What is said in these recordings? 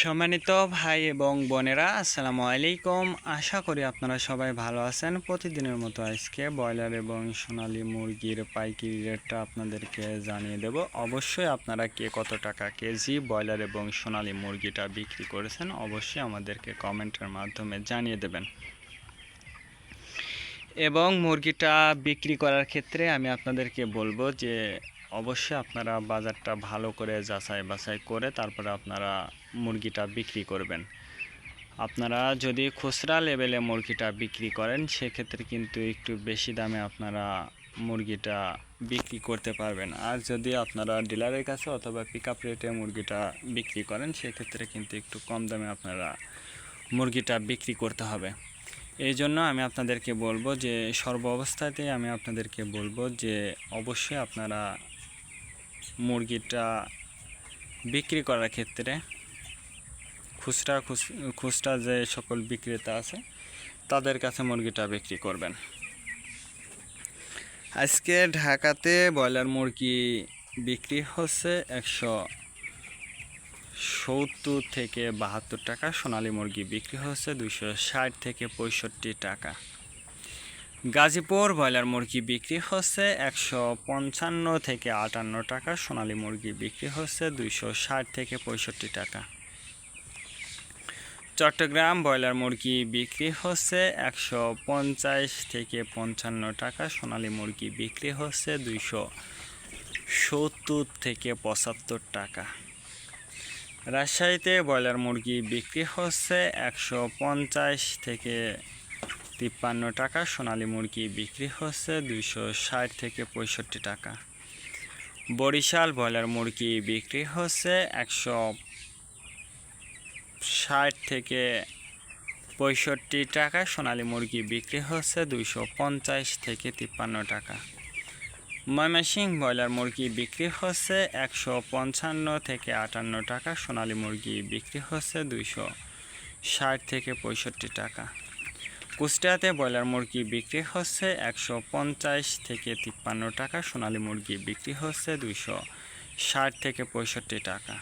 সম্মানিত ভাই এবং বোনেরা, আসসালামু আলাইকুম। আশা করি আপনারা সবাই ভালো আছেন। প্রতিদিনের মতো আজকে ব্রয়লার এবং সোনালী মুরগির পাইকারি রেটটা আপনাদেরকে জানিয়ে দেব। অবশ্যই আপনারা কে কত টাকা কেজি ব্রয়লার এবং সোনালী মুরগিটা বিক্রি করেছেন, অবশ্যই আমাদেরকে কমেন্টের মাধ্যমে জানিয়ে দেবেন। এবং মুরগিটা বিক্রি করার ক্ষেত্রে আমি আপনাদেরকে বলব যে অবশ্যই আপনারা বাজারটা ভালো করে যাচাই বাছাই করে তারপরে আপনারা মুরগিটা বিক্রি করবেন। আপনারা যদি খুচরা লেভেলে মুরগিটা বিক্রি করেন, সেক্ষেত্রে কিন্তু একটু বেশি দামে আপনারা মুরগিটা বিক্রি করতে পারবেন। আর যদি আপনারা ডিলারের কাছে অথবা পিক আপ রেটে মুরগিটা বিক্রি করেন, সেক্ষেত্রে কিন্তু একটু কম দামে আপনারা মুরগিটা বিক্রি করতে হবে। এই জন্য আমি আপনাদেরকে বলব যে সর্ব অবস্থাতেই আমি আপনাদেরকে বলব যে অবশ্যই আপনারা মুরগিটা বিক্রি করার ক্ষেত্রে খুচরা খুচরা যে সকল বিক্রেতা আছে, তাদের কাছে মুরগিটা বিক্রি করবেন। আজকে ঢাকাতে ব্রয়লার মুরগি বিক্রি হচ্ছে একশো সত্তর থেকে বাহাত্তর টাকা, সোনালী মুরগি বিক্রি হচ্ছে দুশো ষাট থেকে পঁয়ষট্টি টাকা। গাজীপুর ব্রয়লার মুরগি বিক্রি হচ্ছে একশো পঞ্চান্ন থেকে আটান্ন টাকা, সোনালী মুরগি বিক্রি হচ্ছে দুইশো ষাট থেকে পঁয়ষট্টি টাকা। চট্টগ্রাম ব্রয়লার মুরগি বিক্রি হচ্ছে একশো পঞ্চাশ থেকে পঞ্চান্ন টাকা, সোনালী মুরগি বিক্রি হচ্ছে দুইশো সত্তর থেকে পঁচাত্তর টাকা। রাজশাহীতে ব্রয়লার মুরগি বিক্রি হচ্ছে একশো পঞ্চাশ থেকে তিপ্পান্ন টাকা, সোনালী মুরগি বিক্রি হচ্ছে দুইশো ষাট থেকে পঁয়ষট্টি টাকা। বরিশাল ব্রয়লার মুরগি বিক্রি হচ্ছে একশো ষাট থেকে পঁয়ষট্টি টাকা, সোনালী মুরগি বিক্রি হচ্ছে দুইশো পঞ্চাশ থেকে তিপ্পান্ন টাকা। ময়মনসিং ব্রয়লার মুরগি বিক্রি হচ্ছে একশো পঞ্চান্ন থেকে আটান্ন টাকা, সোনালী মুরগি বিক্রি হচ্ছে দুইশো ষাট থেকে পঁয়ষট্টি টাকা। কুষ্টিয়াতে ব্রয়লার মুরগি বিক্রি হচ্ছে একশো পঞ্চাশ থেকে তিপ্পান্ন টাকা, সোনালী মুরগি বিক্রি হচ্ছে দুইশো ষাট থেকে পঁয়ষট্টি টাকা।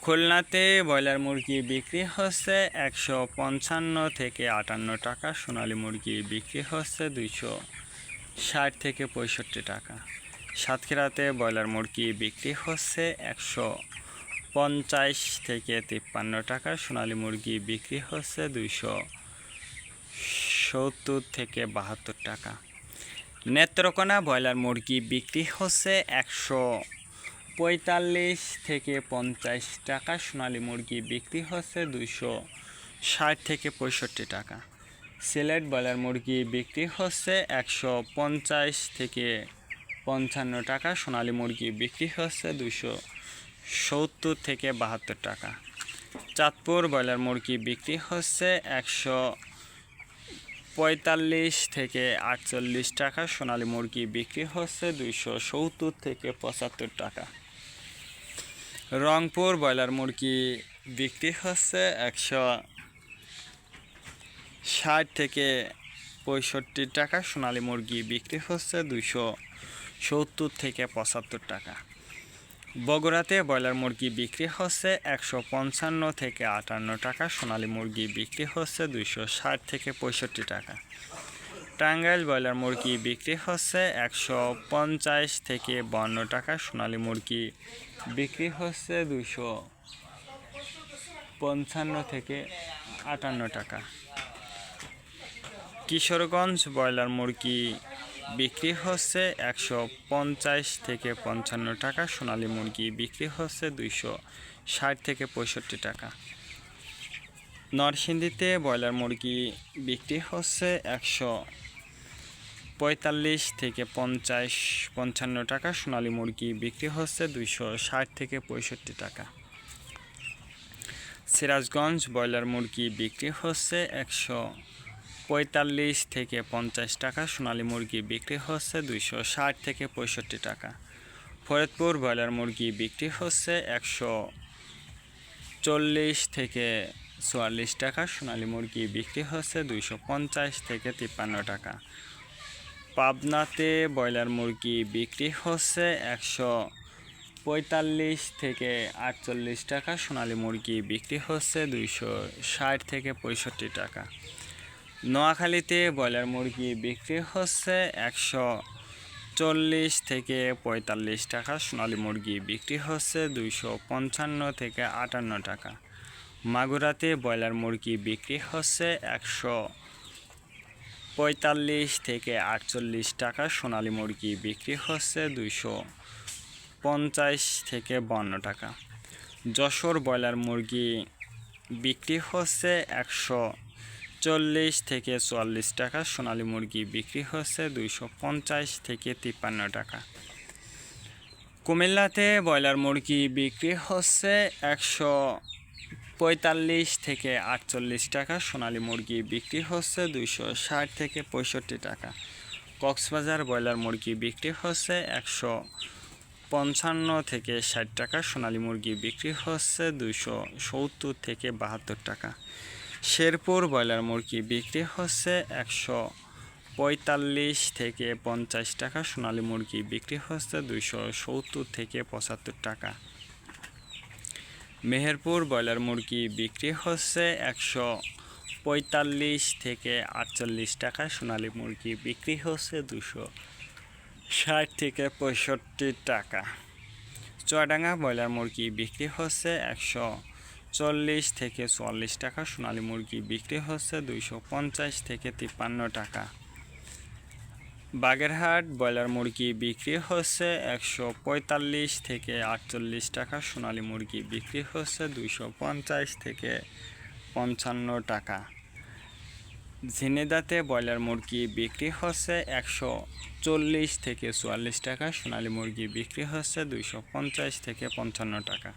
খুলনাতে ব্রয়লার মুরগি বিক্রি হচ্ছে একশো পঞ্চান্ন থেকে আটান্ন টাকা, সোনালী মুরগি বিক্রি হচ্ছে দুইশো ষাট থেকে পঁয়ষট্টি টাকা। সাতক্ষীরাতে ব্রয়লার মুরগি বিক্রি হচ্ছে একশো পঞ্চাশ থেকে তিপ্পান্ন টাকা সোনালী মুরগি বিক্রি হচ্ছে দুইশো সত্তর থেকে বাহাত্তর টাকা। নেত্রকোনা ব্রয়লার মুরগি বিক্রি হচ্ছে একশো পঁয়তাল্লিশ থেকে পঞ্চাশ টাকা, সোনালী মুরগি বিক্রি হচ্ছে দুইশো ষাট থেকে পঁয়ষট্টি টাকা। সিলেট ব্রয়লার মুরগি বিক্রি হচ্ছে একশো পঞ্চাশ থেকে পঞ্চান্ন টাকা, সোনালী মুরগি বিক্রি হচ্ছে দুশো সত্তর থেকে বাহাত্তর টাকা। চাঁদপুর ব্রয়লার মুরগি বিক্রি হচ্ছে একশো পঁয়তাল্লিশ থেকে আটচল্লিশ টাকা, সোনালী মুরগি বিক্রি হচ্ছে দুইশো সত্তর থেকে পঁচাত্তর টাকা। রংপুর ব্রয়লার মুরগি বিক্রি হচ্ছে একশো ষাট থেকে পঁয়ষট্টি টাকা, সোনালী মুরগি বিক্রি হচ্ছে দুইশো সত্তর থেকে পঁচাত্তর টাকা। বগুড়াতে ব্রয়লার মুরগি বিক্রি হচ্ছে একশো পঞ্চান্ন থেকে আটান্ন টাকা, সোনালী মুরগি বিক্রি হচ্ছে দুইশো ষাট থেকে পঁয়ষট্টি টাকা। টাঙ্গাইল ব্রয়লার মুরগি বিক্রি হচ্ছে একশো পঞ্চাশ থেকে বান্ন টাকা, সোনালী মুরগি বিক্রি হচ্ছে দুশো পঞ্চান্ন থেকে আটান্ন টাকা। কিশোরগঞ্জ ব্রয়লার মুরগি বিক্রি হচ্ছে একশো পঞ্চাশ থেকে পঞ্চান্ন টাকা, সোনালী মুরগি বিক্রি হচ্ছে দুইশো ষাট থেকে পঁয়ষট্টি টাকা। নরসিংদীতে ব্রয়লার মুরগি বিক্রি হচ্ছে একশো পঁয়তাল্লিশ থেকে পঞ্চাশ, পঞ্চান্ন টাকা, সোনালী মুরগি বিক্রি হচ্ছে দুইশো ষাট থেকে পঁয়ষট্টি টাকা। সিরাজগঞ্জ ব্রয়লার মুরগি বিক্রি হচ্ছে একশো পঁয়তাল্লিশ থেকে পঞ্চাশ টাকা সোনালী মুরগি বিক্রি হচ্ছে দুইশো ষাট থেকে পঁয়ষট্টি টাকা। ফরিদপুর ব্রয়লার মুরগি বিক্রি হচ্ছে একশো চল্লিশ থেকে চুয়াল্লিশ টাকা, সোনালী মুরগি বিক্রি হচ্ছে দুইশো পঞ্চাশ থেকে তিপ্পান্ন টাকা। পাবনাতে ব্রয়লার মুরগি বিক্রি হচ্ছে একশো পঁয়তাল্লিশ থেকে আটচল্লিশ টাকা, সোনালী মুরগি বিক্রি হচ্ছে দুইশো ষাট থেকে পঁয়ষট্টি টাকা। নোয়াখালীতে ব্রয়লার মুরগি বিক্রি হচ্ছে একশো চল্লিশ থেকে পঁয়তাল্লিশ টাকা, সোনালী মুরগি বিক্রি হচ্ছে দুইশো পঞ্চান্ন থেকে আটান্ন টাকা। মাগুরাতে ব্রয়লার মুরগি বিক্রি হচ্ছে একশো পঁয়তাল্লিশ থেকে আটচল্লিশ টাকা, সোনালী মুরগি বিক্রি হচ্ছে দুইশো পঞ্চাশ থেকে বান্ন টাকা। যশোর ব্রয়লার মুরগি বিক্রি হচ্ছে একশো চল্লিশ থেকে চুয়াল্লিশ টাকা সোনালী মুরগি বিক্রি হচ্ছে দুইশো পঞ্চাশ থেকে তিপ্পান্ন টাকা। কুমিল্লাতে ব্রয়লার মুরগি বিক্রি হচ্ছে একশো পঁয়তাল্লিশ থেকে আটচল্লিশ টাকা, সোনালী মুরগি বিক্রি হচ্ছে দুইশো ষাট থেকে পঁয়ষট্টি টাকা। কক্সবাজার ব্রয়লার মুরগি বিক্রি হচ্ছে একশো পঞ্চান্ন থেকে ষাট টাকা, সোনালী মুরগি বিক্রি হচ্ছে দুইশো সত্তর থেকে বাহাত্তর টাকা। শেরপুর ব্রয়লার মুরগি বিক্রি হচ্ছে একশো পঁয়তাল্লিশ থেকে পঞ্চাশ টাকা, সোনালী মুরগি বিক্রি হচ্ছে দুইশো সত্তর থেকে পঁচাত্তর টাকা। মেহেরপুর ব্রয়লার মুরগি বিক্রি হচ্ছে একশো পঁয়তাল্লিশ থেকে আটচল্লিশ টাকা, সোনালী মুরগি বিক্রি হচ্ছে দুশো ষাট থেকে পঁয়ষট্টি টাকা। চুয়াডাঙ্গা ব্রয়লার মুরগি বিক্রি হচ্ছে একশো চল্লিশ থেকে চুয়াল্লিশ টাকা সোনালী মুরগি বিক্রি হচ্ছে দুইশো পঞ্চাশ থেকে তিপ্পান্ন টাকা। বাগেরহাট ব্রয়লার মুরগি বিক্রি হচ্ছে একশো পঁয়তাল্লিশ থেকে আটচল্লিশ টাকা, সোনালী মুরগি বিক্রি হচ্ছে দুইশো পঞ্চাশ থেকে পঞ্চান্ন টাকা। ঝিনেদাতে ব্রয়লার মুরগি বিক্রি হচ্ছে একশো চল্লিশ থেকে চুয়াল্লিশ টাকা, সোনালী মুরগি বিক্রি হচ্ছে দুইশো পঞ্চাশ থেকে পঞ্চান্ন টাকা।